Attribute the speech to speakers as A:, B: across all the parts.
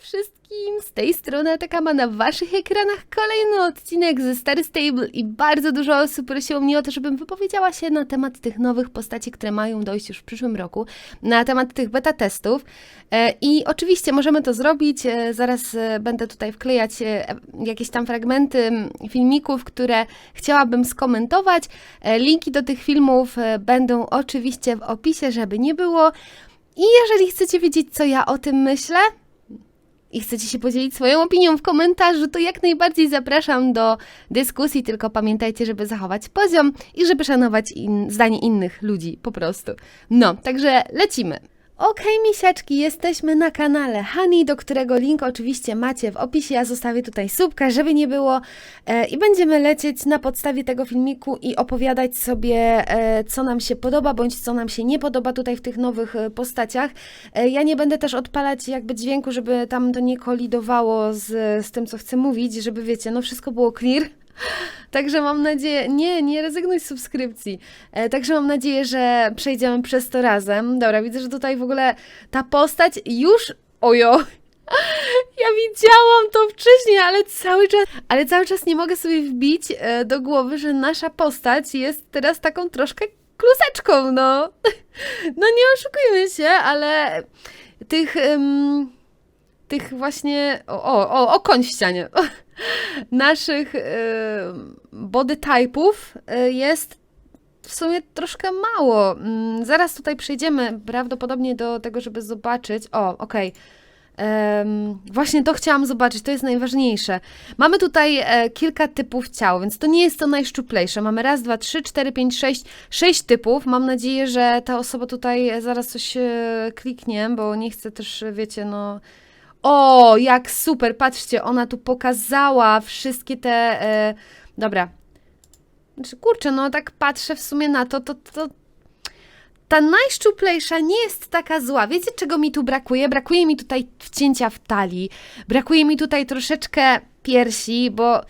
A: wszystkim, z tej strony Ataka ma na waszych ekranach kolejny odcinek ze Star Stable i bardzo dużo osób prosiło mnie o to, żebym wypowiedziała się na temat tych nowych postaci, które mają dojść już w przyszłym roku, na temat tych beta testów. E, i oczywiście możemy to zrobić, e, zaraz e, będę tutaj wklejać jakieś tam fragmenty filmików, które chciałabym skomentować, linki do tych filmów będą oczywiście w opisie, żeby nie było. I jeżeli chcecie wiedzieć, co ja o tym myślę, i chcecie się podzielić swoją opinią w komentarzu, to jak najbardziej zapraszam do dyskusji, tylko pamiętajcie, żeby zachować poziom i żeby szanować in, zdanie innych ludzi, po prostu. No, także lecimy. Okej, misiaczki, jesteśmy na kanale Hani, do którego link oczywiście macie w opisie. Ja zostawię tutaj subka, żeby nie było. E, I będziemy lecieć na podstawie tego filmiku i opowiadać sobie, e, co nam się podoba, bądź co nam się nie podoba tutaj w tych nowych e, postaciach. E, ja nie będę też odpalać jakby dźwięku, żeby tam to nie kolidowało z, z tym, co chcę mówić, żeby wiecie, no wszystko było clear. Także mam nadzieję, nie, nie rezygnuj z subskrypcji. E, także mam nadzieję, że przejdziemy przez to razem. Dobra, widzę, że tutaj w ogóle ta postać już, ojo, ja widziałam to wcześniej, ale cały czas, ale cały czas nie mogę sobie wbić e, do głowy, że nasza postać jest teraz taką troszkę kluseczką, no. No nie oszukujmy się, ale tych, tych właśnie, o, o, o, o koń w ścianie, naszych body type'ów e, jest w sumie troszkę mało. Mm, Zaraz tutaj przejdziemy prawdopodobnie do tego, żeby zobaczyć. O, okej. Em, właśnie to chciałam zobaczyć, to jest najważniejsze. Mamy tutaj e, kilka typów ciał, więc to nie jest to najszczuplejsze. Mamy raz, dwa, trzy, cztery, pięć, sześć, sześć typów. Mam nadzieję, że ta osoba tutaj zaraz coś e, kliknie, bo nie chcę też, wiecie, no. O, jak super, patrzcie, ona tu pokazała wszystkie te. E, dobra. Znaczy, kurczę, no tak patrzę w sumie na to, to, to ta najszczuplejsza nie jest taka zła. Wiecie, czego mi tu brakuje? Brakuje mi tutaj wcięcia w talii, brakuje mi tutaj troszeczkę piersi, bo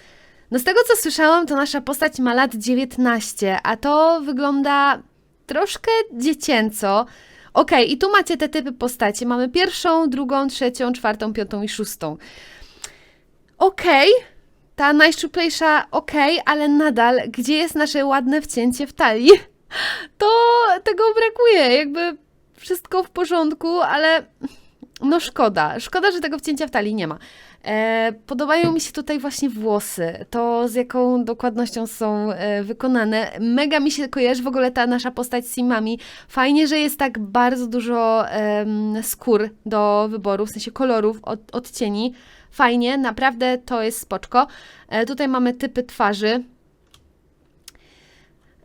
A: no z tego co słyszałam, to nasza postać ma lat 19, a to wygląda troszkę dziecięco. Okej, i tu macie te typy postaci. Mamy pierwszą, drugą, trzecią, czwartą, piątą i szóstą. Okej, ta najszczuplejsza okej, ale nadal, gdzie jest nasze ładne wcięcie w talii? to tego brakuje. Jakby wszystko w porządku, ale no szkoda. Szkoda, że tego wcięcia w talii nie ma. E, podobają mi się tutaj właśnie włosy. To z jaką dokładnością są e, wykonane. Mega mi się kojarzy w ogóle ta nasza postać z Simami. Fajnie, że jest tak bardzo dużo em, skór do wyboru, w sensie kolorów, od, odcieni. Fajnie, naprawdę to jest spoczko. E, tutaj mamy typy twarzy.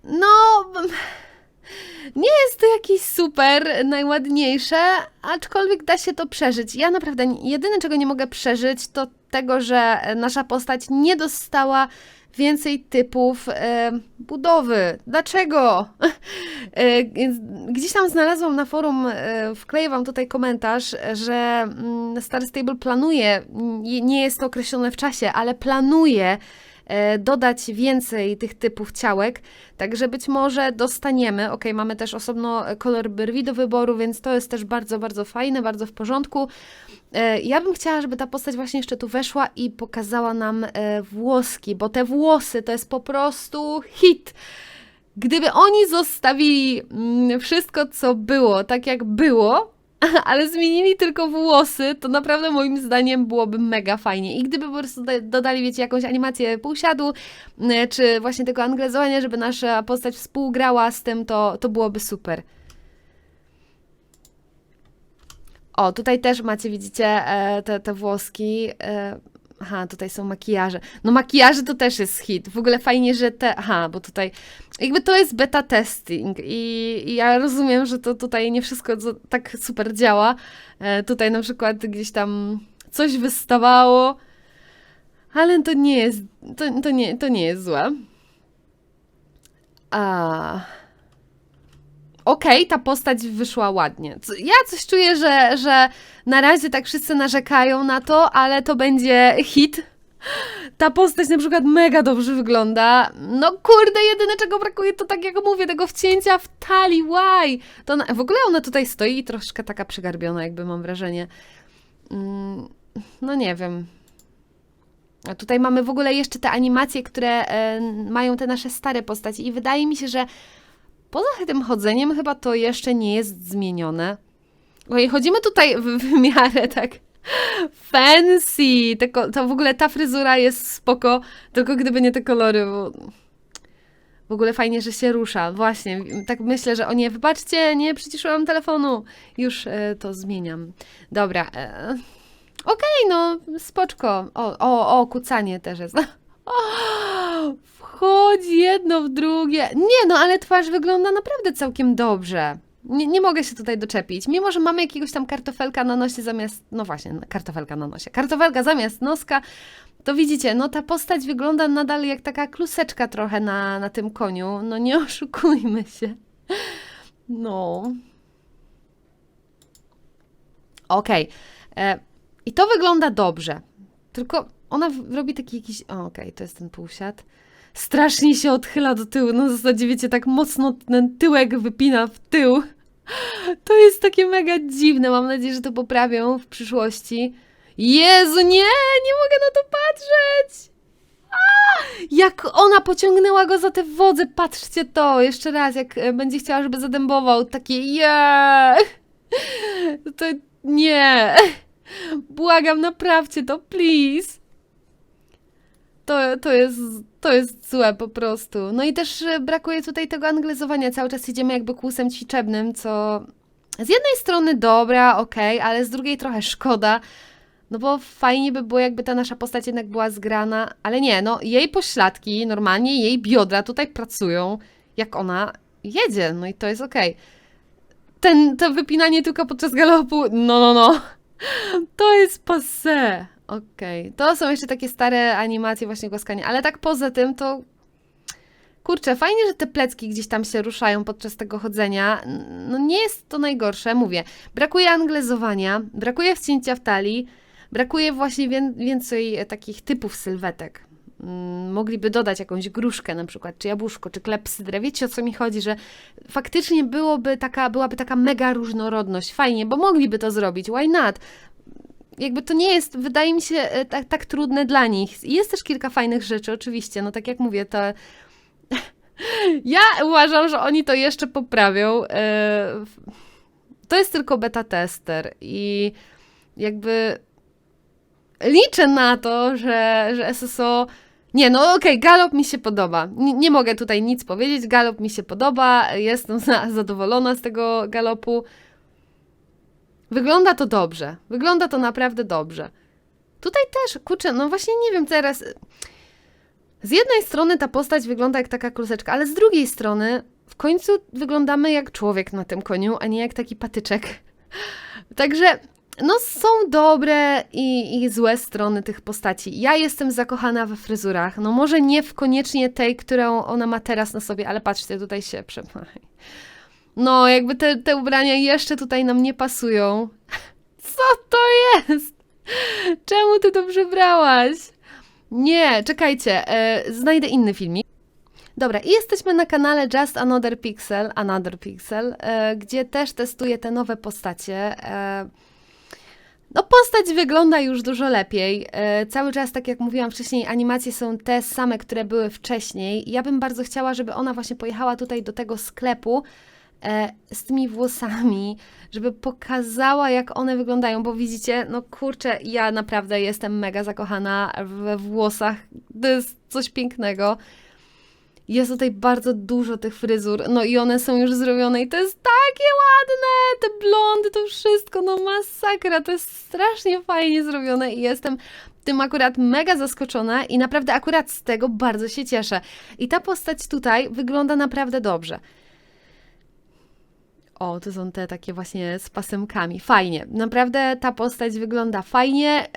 A: No, nie jest to jakieś super najładniejsze, aczkolwiek da się to przeżyć. Ja naprawdę jedyne, czego nie mogę przeżyć, to tego, że nasza postać nie dostała więcej typów e, budowy. Dlaczego? E, Gdzieś tam znalazłam na forum, e, wkleję Wam tutaj komentarz, że mm, Star Stable planuje, nie- jest to określone w czasie, ale planuje dodać więcej tych typów ciałek, także być może dostaniemy. Ok, mamy też osobno e, kolor brwi do wyboru, więc to jest też bardzo, bardzo fajne, bardzo w porządku. E, Ja bym chciała, żeby ta postać właśnie jeszcze tu weszła i pokazała nam e, włoski, bo te włosy to jest po prostu hit. Gdyby oni zostawili mm, wszystko, co było, tak jak było, ale zmienili tylko włosy, to naprawdę moim zdaniem byłoby mega fajnie. I gdyby po prostu da- dodali, wiecie, jakąś animację półsiadu, mm, czy właśnie tego anglezowania, żeby nasza postać współgrała z tym, to, to byłoby super. O, tutaj też macie, widzicie, e, te, te włoski. Aha, tutaj są makijaże. No makijaże to też jest hit. W ogóle fajnie, że te... Aha, bo tutaj... Jakby to jest beta testing i, i ja rozumiem, że to tutaj nie wszystko tak super działa. E, tutaj na przykład gdzieś tam coś wystawało, ale to nie jest... To, to, nie, to nie jest złe. A... Okej, ta postać wyszła ładnie. Ja coś czuję, że, że na razie tak wszyscy narzekają na to, ale to będzie hit. Ta postać na przykład mega dobrze wygląda. No kurde, jedyne czego brakuje to tak jak mówię, tego wcięcia w talii, why? To w ogóle ona tutaj stoi i troszkę taka przygarbiona, jakby mam wrażenie. Mm, no nie wiem. A tutaj mamy w ogóle jeszcze te animacje, które e, mają te nasze stare postaci i wydaje mi się, że poza tym chodzeniem chyba to jeszcze nie jest zmienione. Ojej, chodzimy tutaj w, w miarę tak fancy. To w ogóle ta fryzura jest spoko, tylko gdyby nie te kolory, bo w ogóle fajnie, że się rusza. Właśnie, tak myślę, że o nie, wybaczcie, nie przyciszyłam telefonu. Już e, to zmieniam. Dobra. E, Okej, no, spoczko. O, o, o, kucanie też jest. O, wchodzi jedno w drugie. Nie, no, ale twarz wygląda naprawdę całkiem dobrze. Nie, nie mogę się tutaj doczepić. Mimo, że mamy jakiegoś tam kartofelka na nosie zamiast. No właśnie, kartofelka na nosie. Kartofelka zamiast noska. To widzicie, no ta postać wygląda nadal jak taka kluseczka trochę na, na tym koniu. No nie oszukujmy się. No. Okej. E, I to wygląda dobrze. Tylko ona robi taki jakiś. O, okej, to jest ten półsiad. Strasznie się odchyla do tyłu. No zasadzie, wiecie, tak mocno ten tyłek wypina w tył. To jest takie mega dziwne. Mam nadzieję, że to poprawią w przyszłości. Jezu, nie! Nie mogę na to patrzeć! A, jak ona pociągnęła go za te wodze. Patrzcie to. Jeszcze raz, jak e, będzie chciała, żeby zadębował. Takie je! To nie. Błagam, naprawcie to, please. To, to, jest, to jest złe po prostu. No i też e, brakuje tutaj tego anglezowania. Cały czas idziemy jakby kłusem ćwiczebnym, co z jednej strony dobra, okej, ale z drugiej trochę szkoda. No bo fajnie by było, jakby ta nasza postać jednak była zgrana, ale nie, no jej pośladki, normalnie jej biodra tutaj pracują, jak ona jedzie, no i to jest okej. Ten, to wypinanie tylko podczas galopu, no, no, no. To jest passé. Okej. To są jeszcze takie stare animacje właśnie głaskania, ale tak poza tym to... Kurczę, fajnie, że te plecki gdzieś tam się ruszają podczas tego chodzenia. No nie jest to najgorsze, mówię. Brakuje anglezowania, brakuje wcięcia w talii, brakuje właśnie wię- więcej takich typów sylwetek. Mm, Mogliby dodać jakąś gruszkę na przykład, czy jabłuszko, czy klepsydrę. Wiecie o co mi chodzi, że faktycznie byłoby taka, byłaby taka mega różnorodność. Fajnie, bo mogliby to zrobić. Why not? Jakby to nie jest, wydaje mi się, e, tak, tak trudne dla nich. Jest też kilka fajnych rzeczy, oczywiście. No tak jak mówię, to. Ja uważam, że oni to jeszcze poprawią. E, To jest tylko beta tester i jakby liczę na to, że, że SSO. Nie, no okej, galop mi się podoba. Nie, mogę tutaj nic powiedzieć. Galop mi się podoba. Jestem za, zadowolona z tego galopu. Wygląda to dobrze. Wygląda to naprawdę dobrze. Tutaj też, kurczę, no właśnie nie wiem teraz. Z jednej strony ta postać wygląda jak taka kluseczka, ale z drugiej strony w końcu wyglądamy jak człowiek na tym koniu, a nie jak taki patyczek. Także no są dobre i, i złe strony tych postaci. Ja jestem zakochana we fryzurach. No może nie w koniecznie tej, którą ona ma teraz na sobie, ale patrzcie, tutaj się prze... No, jakby te, te ubrania jeszcze tutaj nam nie pasują. Co to jest? Czemu ty to przebrałaś? Nie, czekajcie, e, znajdę inny filmik. Dobra, i jesteśmy na kanale Just Another Pixel, Another Pixel, e, gdzie też testuję te nowe postacie. E, no, postać wygląda już dużo lepiej. E, cały czas, tak jak mówiłam wcześniej, animacje są te same, które były wcześniej. Ja bym bardzo chciała, żeby ona właśnie pojechała tutaj do tego sklepu z tymi włosami, żeby pokazała, jak one wyglądają, bo widzicie, no kurczę, ja naprawdę jestem mega zakochana we włosach. To jest coś pięknego. Jest tutaj bardzo dużo tych fryzur, no i one są już zrobione i to jest takie ładne, te blondy, to wszystko, no masakra, to jest strasznie fajnie zrobione i jestem tym akurat mega zaskoczona i naprawdę akurat z tego bardzo się cieszę. I ta postać tutaj wygląda naprawdę dobrze. O, to są te takie właśnie z pasemkami. Fajnie. Naprawdę ta postać wygląda fajnie.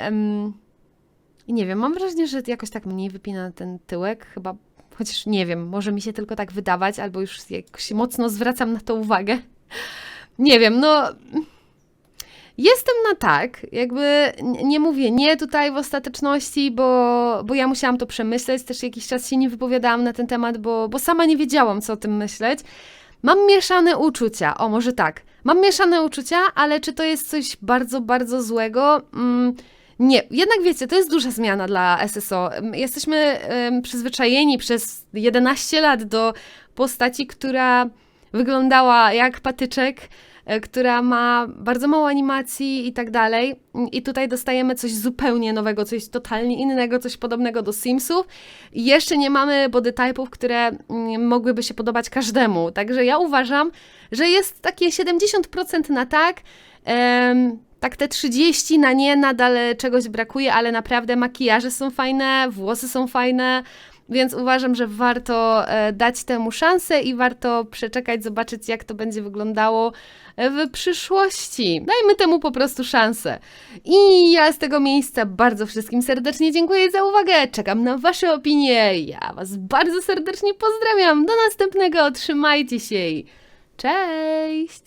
A: I nie wiem, mam wrażenie, że jakoś tak mniej wypina ten tyłek. Chyba, chociaż nie wiem, może mi się tylko tak wydawać, albo już jakoś mocno zwracam na to uwagę. Nie wiem, no. Jestem na tak, jakby nie mówię nie tutaj w ostateczności, bo, bo ja musiałam to przemyśleć. Też jakiś czas się nie wypowiadałam na ten temat, bo, bo sama nie wiedziałam, co o tym myśleć. Mam mieszane uczucia, o może tak. Mam mieszane uczucia, ale czy to jest coś bardzo, bardzo złego? Mm, Nie, jednak wiecie, to jest duża zmiana dla SSO. Em, Jesteśmy przyzwyczajeni przez 11 lat do postaci, która wyglądała jak patyczek, która ma bardzo mało animacji i tak dalej. I tutaj dostajemy coś zupełnie nowego, coś totalnie innego, coś podobnego do Simsów. I jeszcze nie mamy body type'ów, które mm, mogłyby się podobać każdemu. Także ja uważam, że jest takie 70% na tak. Em, tak te 30 na nie nadal czegoś brakuje, ale naprawdę makijaże są fajne, włosy są fajne, więc uważam, że warto e, dać temu szansę i warto przeczekać, zobaczyć jak to będzie wyglądało e, w przyszłości. Dajmy temu po prostu szansę. I ja z tego miejsca bardzo wszystkim serdecznie dziękuję za uwagę. Czekam na Wasze opinie. Ja Was bardzo serdecznie pozdrawiam. Do następnego. Trzymajcie się. Cześć!